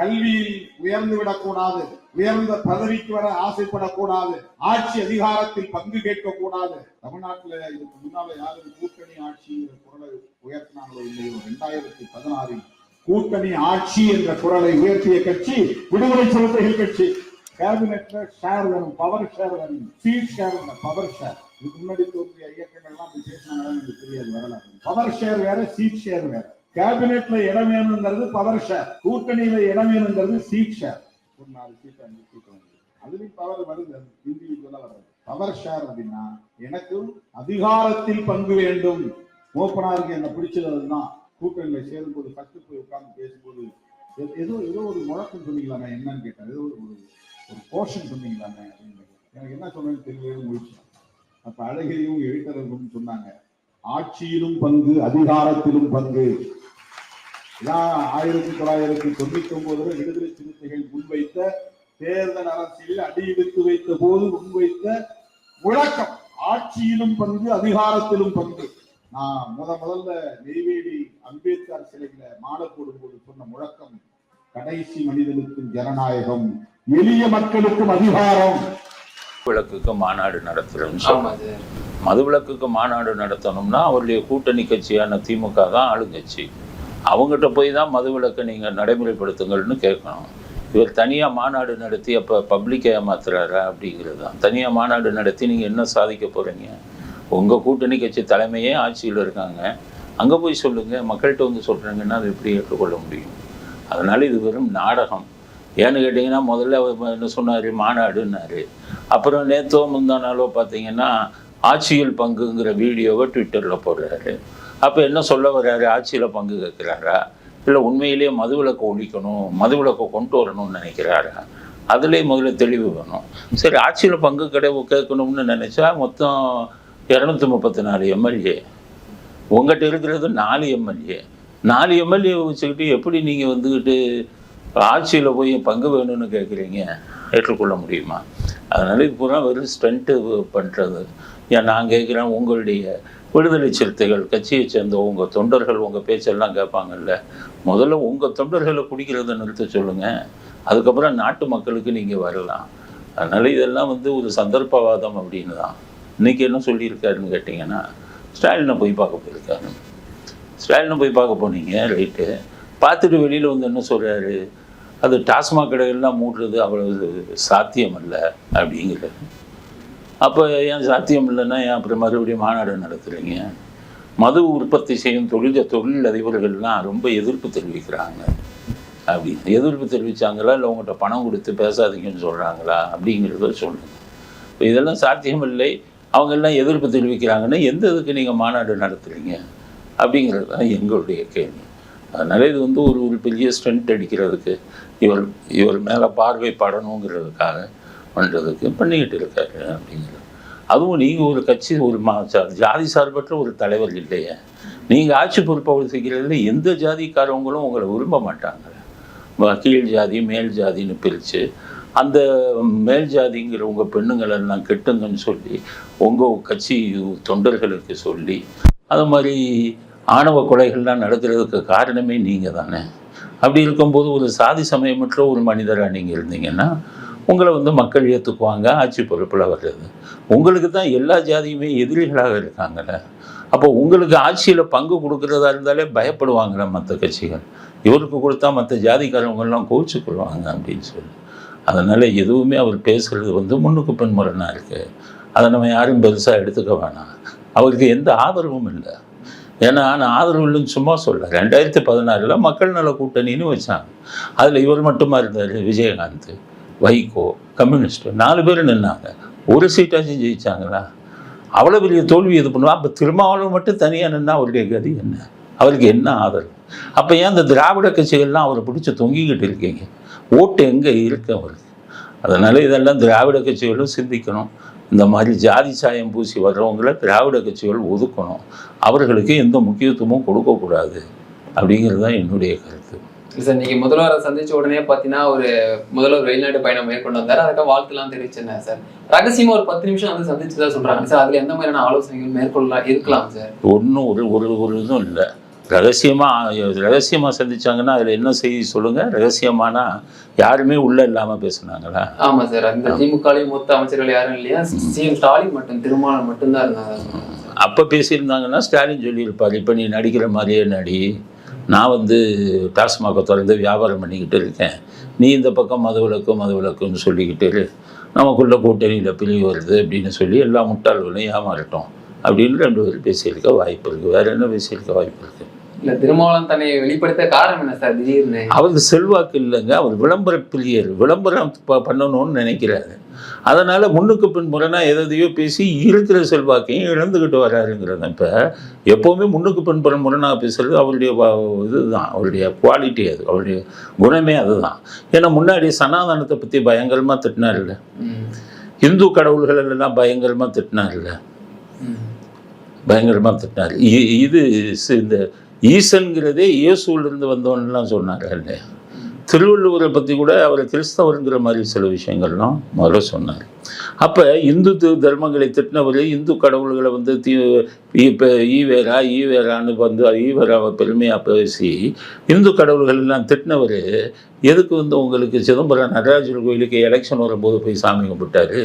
கல்வியில் உயர்ந்து விடக்கூடாது. உயர்ந்த பதவிக்கு வர ஆசைப்படக்கூடாது. ஆட்சி அதிகாரத்தில் பங்கு கேட்கக்கூடாது. தமிழ்நாட்டுல இதுக்கு முன்னால யாரும் கூட்டணி ஆட்சிங்கிற குரலை உயர்த்தினாங்களோ இல்லையோ ரெண்டாயிரத்தி பதினாறில் கூட்டணி ஆட்சி என்ற குரலை உயர்த்திய கட்சி விடுதலை சிறுத்தைகள் கட்சி. கேபினெட்ல ஷேர் வேணும் பவர் ஷேர் வேணும் சீட் ஷேர் பவர் ஷேர் இதுக்கு முன்னாடி தோன்றிய இயக்கங்கள்லாம் பேசினாங்க எனக்கு தெரியாது வரலாறு. பவர் ஷேர் வேற சீட் ஷேர் வேற. கேபினெட்ல இடம் வேணுங்கிறது பவர் ஷேர் கூட்டணியில இடம் வேணுங்கிறது சீட் ஷேர் ஒரு நாலு சீட் அஞ்சு சீட் வந்து அதுலயும் பவர் வருது. அது இண்டிவிஜுவலா வருது. பவர் ஷேர் அப்படின்னா எனக்கும் அதிகாரத்தில் பங்கு வேண்டும். ஓப்பனாருக்கு என்ன பிடிச்சது அதுதான் கூட்டணியில சேரும்போது ஃபர்ஸ்ட் போய் உட்கார்ந்து பேசும்போது ஏதோ ஏதோ ஒரு முழக்கம் சொன்னீங்களாமே என்னன்னு கேட்டேன் ஏதோ ஒரு ஒரு போர்ஷன் சொன்னீங்களாமே அப்படின்னு. எனக்கு என்ன சொன்னேன்னு தெரியவே முடிச்சு அப்ப அழகிரியும் எழுத்தரங்கும் சொன்னாங்க. ஆட்சியிலும் பங்கு அதிகாரத்திலும் பங்கு. ஆயிரத்தி தொள்ளாயிரத்தி தொண்ணூத்தி ஒன்பதுல விடுதலை சிறுத்தைகள் முன்வைத்த தேர்தல் அரசியலில் அடியெடுத்து வைத்த போது முன்வைத்த முழக்கம் ஆட்சியிலும் பங்கு அதிகாரத்திலும் பங்கு. நான் முத முதல்ல நெய்வேலி அம்பேத்கர் சிலையில மாலை போடும்போது சொன்ன முழக்கம் கடைசி மனிதனுக்கும் ஜனநாயகம் எளிய மக்களுக்கும் அதிகாரம். விளக்குக்கு மாநாடு சார் மதுவிலக்குக்கு மாநாடு நடத்தணும்னா அவருடைய கூட்டணி கட்சியான திமுக தான் ஆளுங்கட்சி அவங்ககிட்ட போய் தான் மதுவிலக்கை நீங்கள் நடைமுறைப்படுத்துங்கள்னு கேட்கணும். இவர் தனியாக மாநாடு நடத்தி அப்போ பப்ளிக்கை ஏமாத்துறாரா அப்படிங்கிறது தான். தனியாக மாநாடு நடத்தி நீங்கள் என்ன சாதிக்க போகிறீங்க உங்கள் கூட்டணி கட்சி தலைமையே ஆட்சியில் இருக்காங்க. அங்கே போய் சொல்லுங்கள் மக்கள்கிட்ட வந்து சொல்கிறாங்கன்னா அது எப்படி ஏற்றுக்கொள்ள முடியும்? அதனால் இது வெறும் நாடகம். ஏன்னு கேட்டிங்கன்னா முதல்ல அவர் என்ன சொன்னார்? மாநாடுன்னாரு. அப்புறம் நேத்தோ முந்தா நாளோ பார்த்தீங்கன்னா ஆட்சியில் பங்குங்கிற வீடியோவை ட்விட்டரில் போடுறாரு. அப்போ என்ன சொல்ல வர்றாரு? ஆட்சியில் பங்கு கேட்குறாரா? இல்லை உண்மையிலேயே மதுவிலக்கை ஒழிக்கணும் மதுவிலக்கை கொண்டு வரணும்னு நினைக்கிறாரா? அதுலேயே முதல்ல தெளிவு வேணும். சரி ஆட்சியில் பங்கு கிடை கேட்கணும்னு நினச்சா மொத்தம் இரநூத்தி முப்பத்தி நாலு எம்எல்ஏ. உங்கள்கிட்ட இருக்கிறது நாலு எம்எல்ஏ. நாலு எம்எல்ஏ வச்சுக்கிட்டு எப்படி நீங்கள் வந்துக்கிட்டு ஆட்சியில் போய் பங்கு வேணும்னு கேட்குறீங்க? ஏற்றுக்கொள்ள முடியுமா? அதனால் இப்போ வெறும் ஸ்டண்ட்டு பண்ணுறது ஏன் நான் கேட்குறேன்? உங்களுடைய விடுதலை சிறுத்தைகள் கட்சியை சேர்ந்த உங்கள் தொண்டர்கள் உங்கள் பேச்செல்லாம் கேட்பாங்கல்ல. முதல்ல உங்கள் தொண்டர்களை குடிக்கிறத நிறுத்த சொல்லுங்கள் அதுக்கப்புறம் நாட்டு மக்களுக்கு நீங்கள் வரலாம். அதனால் இதெல்லாம் வந்து ஒரு சந்தர்ப்பவாதம் அப்படின்னு தான். இன்றைக்கி என்ன சொல்லியிருக்காருன்னு கேட்டிங்கன்னா ஸ்டாலினை போய் பார்க்க போயிருக்காரு. ஸ்டாலினை போய் பார்க்க போனீங்க ரைட்டு. பார்த்துட்டு வெளியில் வந்து என்ன சொல்கிறாரு அது டாஸ்மாக் கடைகள்லாம் மூடுறது அவ்வளவு சாத்தியம் அல்ல அப்படிங்கிறது அப்போ ஏன் சாத்தியம் இல்லைன்னா ஏன் அப்புறம் மறுபடியும் மாநாடு நடத்துகிறீங்க மது உற்பத்தி செய்யும் தொழில் தொழில் அதிபர்கள்லாம் ரொம்ப எதிர்ப்பு தெரிவிக்கிறாங்க. அப்படின்னு எதிர்ப்பு தெரிவித்தாங்களா இல்லை உங்கள்கிட்ட பணம் கொடுத்து பேசாதீங்கன்னு சொல்கிறாங்களா அப்படிங்கிறத சொல்லுங்கள் இப்போ இதெல்லாம் சாத்தியம் இல்லை. அவங்க எல்லாம் எதிர்ப்பு தெரிவிக்கிறாங்கன்னா எந்த இதுக்கு நீங்கள் மாநாடு நடத்துகிறீங்க அப்படிங்கிறது தான் எங்களுடைய கேள்வி. அதனால் இது வந்து ஒரு ஒரு பெரிய ஸ்ட்ரென்த் அடிக்கிறதுக்கு இவர் இவர் மேலே பார்வை படணுங்கிறதுக்காக பண்ணுறதுக்கு பண்ணிக்கிட்டு இருக்காரு அப்படிங்கிறது அதுவும் நீங்கள் ஒரு கட்சி ஒரு மா ஜாதி சார்பற்ற ஒரு தலைவர் இல்லையே. நீங்கள் ஆட்சி பொறுப்பை வகிக்கிறதுல எந்த ஜாதிக்காரவங்களும் உங்களை விரும்ப மாட்டாங்க. கீழ் ஜாதி மேல் ஜாதின்னு பிரித்து அந்த மேல் ஜாதிங்கிற உங்கள் பெண்ணுங்களெல்லாம் கெட்டுங்கன்னு சொல்லி உங்கள் கட்சி தொண்டர்களுக்கு சொல்லி அது மாதிரி ஆணவ கொலைகள்லாம் நடக்கிறதுக்கு காரணமே நீங்கள் தானே அப்படி இருக்கும்போது ஒரு சாதி சமயமற்ற ஒரு மனிதராக நீங்கள் இருந்தீங்கன்னா உங்களை வந்து மக்கள் ஏற்றுக்குவாங்க ஆட்சி பொறுப்பில் வர்றது உங்களுக்கு தான் எல்லா ஜாதியுமே எதிரிகளாக இருக்காங்கல்ல. அப்போ உங்களுக்கு ஆட்சியில் பங்கு கொடுக்குறதா இருந்தாலே பயப்படுவாங்கள்ல மற்ற கட்சிகள். இவருக்கு கொடுத்தா மற்ற ஜாதிக்காரவங்கெல்லாம் கோவிச்சுக்கொள்வாங்க அப்படின்னு சொல்லி. அதனால் எதுவுமே அவர் பேசுகிறது வந்து முன்னுக்கு பின்முரணாக இருக்குது அதை நம்ம யாரும் பெருசாக எடுத்துக்க வேணாம். அவருக்கு எந்த ஆதரவும் இல்லை. ஏன்னா நான் ஆதரவு இல்லைன்னு சும்மா சொல்ல ரெண்டாயிரத்தி பதினாறில் மக்கள் நல கூட்டணின்னு வச்சாங்க. அதில் இவர் மட்டுமா இருந்தார் விஜயகாந்த். வைகோ கம்யூனிஸ்ட்டு நாலு பேர் நின்னாங்க. ஒரு சீட்டாச்சும் ஜெயிச்சாங்களா? அவ்வளோ பெரிய தோல்வி இது பண்ணுவோம் அப்போ திருமாவளவு மட்டும் தனியாக நின்னா அவருடைய கதி என்ன? அவருக்கு என்ன ஆதரவு? அப்போ ஏன் இந்த திராவிட கட்சிகள்லாம் அவரை பிடிச்சி தொங்கிக்கிட்டு இருக்கீங்க? ஓட்டு எங்கே இருக்கு அவருக்கு? அதனால் இதெல்லாம் திராவிட கட்சிகளும் சிந்திக்கணும். இந்த மாதிரி ஜாதி சாயம் பூசி வர்றவங்கள திராவிட கட்சிகள் ஒதுக்கணும். அவர்களுக்கு எந்த முக்கியத்துவமும் கொடுக்கக்கூடாது. அப்படிங்கிறது தான் என்னுடைய கருத்து. சார் நீங்க முதல்வரை சந்திச்ச உடனே பாத்தீங்கன்னா ஒரு முதல்வர் வெளிநாட்டு பயணம் மேற்கொண்டு வந்தாரு. அதுக்காக வாழ்த்துலாம் தெரிவிச்சிருந்தேன் சார். ரகசியமா ஒரு பத்து நிமிஷம் வந்து சந்திச்சுதான் சொல்றாங்க சார். அதுல எந்த மாதிரியான ஆலோசனைகள் மேற்கொள்ளலாம் இருக்கலாம் சார்? ஒன்றும் ஒரு ஒரு ஒரு இதுவும் இல்லை. ரகசியமா ரகசியமா சந்திச்சாங்கன்னா அதுல என்ன செய்தி சொல்லுங்க? ரகசியமானா யாருமே உள்ள இல்லாம பேசுனாங்களா? ஆமா சார். அந்த திமுகலையும் மொத்த அமைச்சர்கள் யாரும் இல்லையா? சிஎம் ஸ்டாலின் மட்டும் திருமாவளவன் மட்டும்தான் இருந்தாங்க. அப்ப பேசியிருந்தாங்கன்னா ஸ்டாலின் சொல்லியிருப்பார் இப்ப நீ நடிக்கிற மாதிரியே நடி. நான் வந்து டாஸ்மாகை திறந்து வியாபாரம் பண்ணிக்கிட்டு இருக்கேன். நீ இந்த பக்கம் மது விளக்கு மது விளக்குன்னு சொல்லிக்கிட்டு இரு. நமக்குள்ள கூட்டணியில் பிரிவு வருது அப்படின்னு சொல்லி எல்லா முட்டாள்களையும் ஏமாறட்டும் அப்படின்னு ரெண்டு பேரும் பேசியிருக்க வாய்ப்பு இருக்குது வேறு என்ன பேசியிருக்க வாய்ப்பு இருக்குது இல்ல திருமாவளவன் தன்னை வெளிப்படுத்த காரணம் என்ன சார் திடீர்னு? அவருக்கு செல்வாக்கு இல்லைங்க. அவர் விளம்பர பிரியர். விளம்பரம் பண்ணணும்னு நினைக்கிறாரு. அதனால முன்னுக்கு பின் முரணா எதையோ பேசி இருக்கிற செல்வாக்கையும் இழந்துக்கிட்டு வராருங்கிறது இப்போ எப்போவுமே முன்னுக்கு பின் புறம் முரணா பேசுறது அவருடைய இதுதான். அவருடைய குவாலிட்டி அது. அவருடைய குணமே அதுதான். ஏன்னா முன்னாடி சனாதனத்தை பற்றி பயங்கரமாக திட்டினார்ல. ம். இந்து கடவுள்கள் எல்லாம் பயங்கரமாக திட்டினார்ல. ம். பயங்கரமாக திட்டினார். இது இந்த ஈசன்கிறதே இயேசுவிலிருந்து வந்தவன்லாம் சொன்னார். இல்லையா திருவள்ளுவரை பற்றி கூட அவர் கிறிஸ்தவருங்கிற மாதிரி சில விஷயங்கள்லாம் முதல்ல சொன்னார். அப்போ இந்து தர்மங்களை திட்டினவர் இந்து கடவுள்களை வந்து தீ இப்போ ஈவேரா ஈவேரான்னு வந்து ஈவேராவை பெருமையாக பேசி இந்து கடவுள்கள் எல்லாம் திட்டினவர் எதுக்கு வந்து உங்களுக்கு சிதம்பரம் நடராஜர் கோயிலுக்கு எலெக்ஷன் வரும்போது போய் சாமி கும்பிட்டாரு?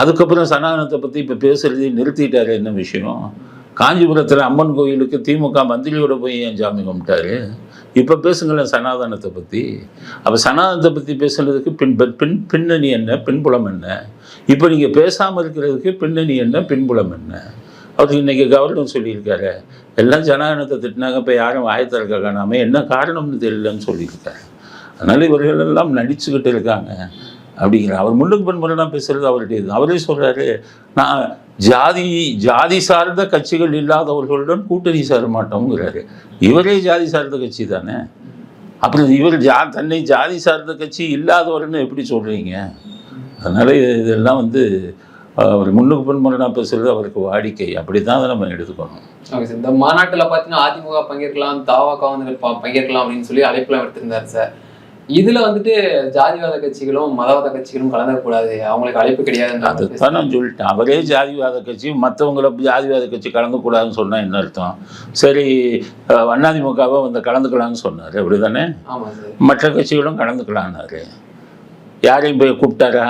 அதுக்கப்புறம் சனாதனத்தை பற்றி இப்போ பேசுகிறதே நிறுத்திட்டாரு என்ன விஷயம்? காஞ்சிபுரத்தில் அம்மன் கோயிலுக்கு திமுக மந்திரியோட போய் ஏன் சாமி கும்பிட்டாரு? இப்போ பேசுங்களேன் சனாதனத்தை பற்றி அப்போ சனாதனத்தை பற்றி பேசுனதுக்கு பின் பின் பின்னணி என்ன? பின்புலம் என்ன? இப்போ நீங்கள் பேசாமல் இருக்கிறதுக்கு பின்னணி என்ன? பின்புலம் என்ன? அவர் இன்னைக்கு கவர்னர் சொல்லியிருக்காரு. எல்லாம் ஜனாதனத்தை திட்டினாங்க இப்போ யாரும் வாயை திறக்க காணாமல் என்ன காரணம்னு தெரியலன்னு சொல்லியிருக்காரு. அதனால் இவர்கள் எல்லாம் நடிச்சுக்கிட்டு இருக்காங்க. அப்படிங்கிற அவர் முன்னுக்கு பின்புறம் பேசுறது அவருடைய அவரே சொல்றாரு நான் ஜாதி ஜாதி சார்ந்த கட்சிகள் இல்லாதவர்களுடன் கூட்டணி சேர மாட்டோங்கிறாரு இவரே ஜாதி சார்ந்த கட்சி தானே? அப்புறம் இவர் ஜா தன்னை ஜாதி சார்ந்த கட்சி இல்லாதவர்னு எப்படி சொல்றீங்க? அதனால இதெல்லாம் வந்து அவர் முன்னுக்கு பின்புறம் பேசுறது அவருக்கு வாடிக்கை. அப்படி தான் அதை நம்ம எடுத்துக்கணும். Okay sir. இந்த மாநாட்டில் பார்த்தீங்கன்னா அதிமுக பங்கேற்கலாம் தாவா வந்து ப- பங்கேற்கலாம் அப்படின்னு சொல்லி அழைப்புலாம் எடுத்திருந்தார் சார். இதுல வந்துட்டு ஜாதிவாத கட்சிகளும் மதவாத கட்சிகளும் கலந்துக்கூடாது அவங்களுக்கு அழைப்பு கிடையாது அதுதான் நான் சொல்லிட்டேன். அவரே ஜாதிவாத கட்சி மற்றவங்கள ஜாதிவாத கட்சி கலந்துக்கூடாதுன்னு சொன்னால் என்ன அர்த்தம்? சரி அஹ், அதிமுகவை வந்து கலந்துக்கலாம்னு சொன்னார். அப்படி தானே மற்ற கட்சிகளும் கலந்துக்கலான்னாரு யாரையும் போய் கூப்பிட்டாரா?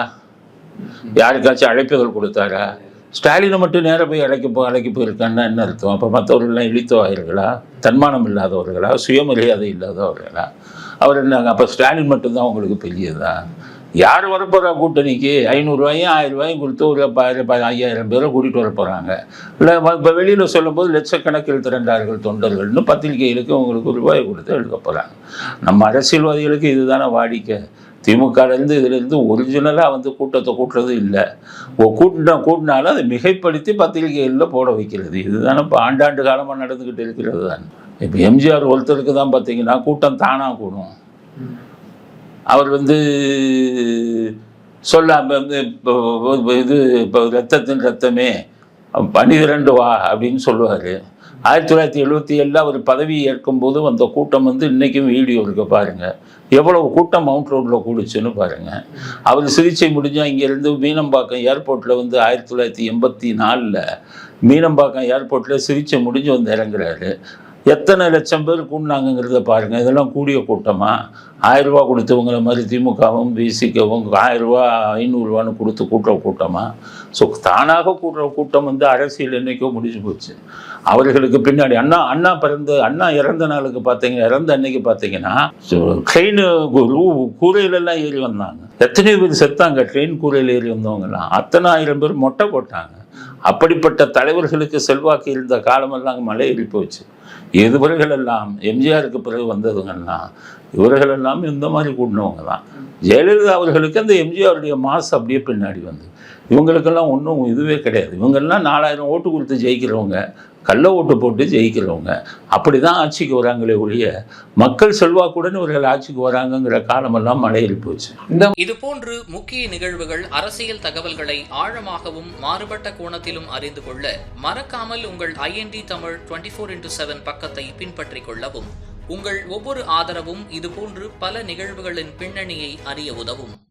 யாருக்காச்சும் அழைப்புகள் கொடுத்தாரா? ஸ்டாலினை மட்டும் நேராக போய் அழைக்க போ அழைக்க போயிருக்கான்னா என்ன அர்த்தம்? அப்போ மற்றவர்கள்லாம் இழித்தவாயிர்களா தன்மானம் இல்லாதவர்களா? சுயமரியாதை இல்லாதவர்களா? அவர் என்ன அப்போ ஸ்டாலின் மட்டும்தான் உங்களுக்கு பெரியதா? யார் வரப்போகிறா கூட்டணிக்கு? ஐநூறுரூவாயும் ஆயிரம் ரூபாயும் கொடுத்து ஒரு ப- ஐயாயிரம் பேரை கூட்டிகிட்டு வர போகிறாங்க இல்லை இப்போ வெளியில் சொல்லும்போது லட்சக்கணக்கில் திரண்டார்கள் தொண்டர்கள்னு பத்திரிகைகளுக்கு உங்களுக்கு ரூபாய் கொடுத்து எடுக்க போகிறாங்க நம்ம அரசியல்வாதிகளுக்கு இதுதானே வாடிக்கை. திமுகலேருந்து இதுலேருந்து ஒரிஜினலாக வந்து கூட்டத்தை கூட்டுறது இல்லை. கூட்டினா கூட்டினாலும் அதை மிகைப்படுத்தி பத்திரிகைகளில் போட வைக்கிறது. இதுதானே இப்போ ஆண்டாண்டு காலமாக நடந்துக்கிட்டு இருக்கிறது தான். இப்போ எம்ஜிஆர் ஒருத்தருக்கு தான் பார்த்தீங்கன்னா கூட்டம் தானாக கூடும். அவர் வந்து சொல்லாம வந்து இப்போ இது இப்போ ரத்தத்தின் ரத்தமே பன்னிரண்டு வா அப்படின்னு சொல்லுவார். ஆயிரத்தி தொள்ளாயிரத்தி எழுபத்தி ஏழில் அவர் பதவி ஏற்கும்போது அந்த கூட்டம் வந்து இன்றைக்கும் வீடியோ இருக்க பாருங்கள் எவ்வளோ கூட்டம் மவுண்ட் ரோட்டில் கூடுச்சுன்னு பாருங்கள் அவர் சிகிச்சை முடிஞ்சால் இங்கேருந்து மீனம்பாக்கம் ஏர்போர்ட்டில் வந்து ஆயிரத்தி தொள்ளாயிரத்தி எண்பத்தி நாலில் மீனம்பாக்கம் ஏர்போர்ட்டில் சிகிச்சை முடிஞ்சு வந்து இறங்குறாரு. எத்தனை லட்சம் பேர் கூடினாங்கங்கிறத பாருங்கள் இதெல்லாம் கூடிய கூட்டமாக ஆயிரரூபா கொடுத்தவங்கள மாதிரி திமுகவும் பிசிக்கவும் ஆயிரரூபா ஐநூறுரூவான்னு கொடுத்து கூட்டுற கூட்டமாக ஸோ தானாக கூட்டுற கூட்டம் வந்து அரசியல் என்றைக்கோ முடிஞ்சு போச்சு. அவர்களுக்கு பின்னாடி அண்ணா அண்ணா பிறந்த அண்ணா இறந்த நாளுக்கு பார்த்தீங்க இறந்த அன்னைக்கு பார்த்தீங்கன்னா ட்ரெயின் கூரையிலெல்லாம் ஏறி வந்தாங்க. எத்தனை பேர் செத்தாங்க ட்ரெயின் கூரையில் ஏறி வந்தவங்கலாம். அத்தனை ஆயிரம் பேர் மொட்டை போட்டாங்க. அப்படிப்பட்ட தலைவர்களுக்கு செல்வாக்கு இருந்த காலமெல்லாம் மலை ஏறி போச்சு. இவர்கள் எல்லாம் எம்ஜிஆருக்கு பிறகு வந்ததுங்கெல்லாம் இவர்கள் எல்லாம் இந்த மாதிரி கூடினவங்க தான். ஜெயலலிதா அவர்களுக்கு அந்த எம்ஜிஆருடைய மாசு அப்படியே பின்னாடி வந்து. இவங்களுக்கெல்லாம் ஒன்றும் இதுவே கிடையாது. இவங்கெல்லாம் நாலாயிரம் ஓட்டு கொடுத்து ஜெயிக்கிறவங்க கள்ள ஓட்டு போட்டு ஜெயிக்கிறவங்க. அப்படி தான் ஆட்சிக்கு வராங்களே ஒழிய மக்கள் செல்வாக்குடன் இவர்கள் ஆட்சிக்கு வராங்கங்கிற காலமெல்லாம் மலையேறி போச்சு. இதுபோன்று முக்கிய நிகழ்வுகள் அரசியல் தகவல்களை ஆழமாகவும் மாறுபட்ட கோணத்திலும் அறிந்து கொள்ள மறக்காமல் உங்கள் IND Tamil twenty four into seven பக்கத்தை பின்பற்றிக் கொள்ளவும். உங்கள் ஒவ்வொரு ஆதரவும் இதுபோன்று பல நிகழ்வுகளின் பின்னணியை அறிய உதவும்.